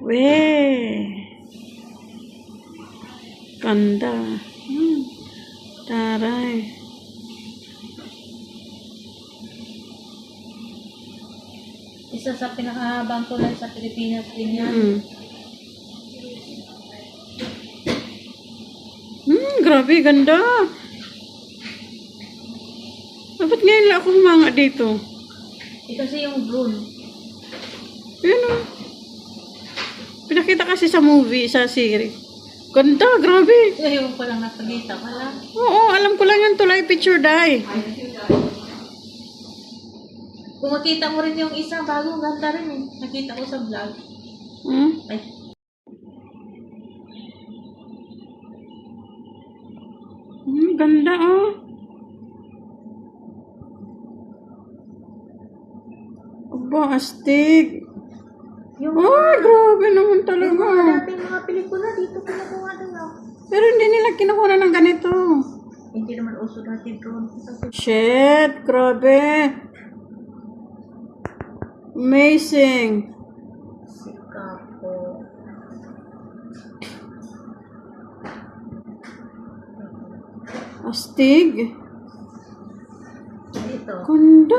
Weh. Ganda. Hmm. Taray. Isa sa pinakahabang tulay sa Pilipinas din yan. Hmm. Hmm, grabe, ganda. Dapat ngayon lang ako humanga dito. Eh, kasi yung drone. Yun o. Pinakita kasi sa movie, sa series. Ganda, grabe. Ngayon ko lang nakakita ka lang. Oo, alam ko lang yan, tulay picture die. Kung makita mo rin yung isa, bagong ganda rin eh. Nakita ko sa vlog. Hmm? Ay, Hmm, ganda oh. Aba, astig. Yung Ay, grabe naman yung talaga. mga dating mga pelikula dito pinakuha na lang. Pero hindi nila kinukuha ng ganito. Hindi naman uso dati drone. Shit, grabe. Amazing. Sikapo. Astig. Dito. Ganda.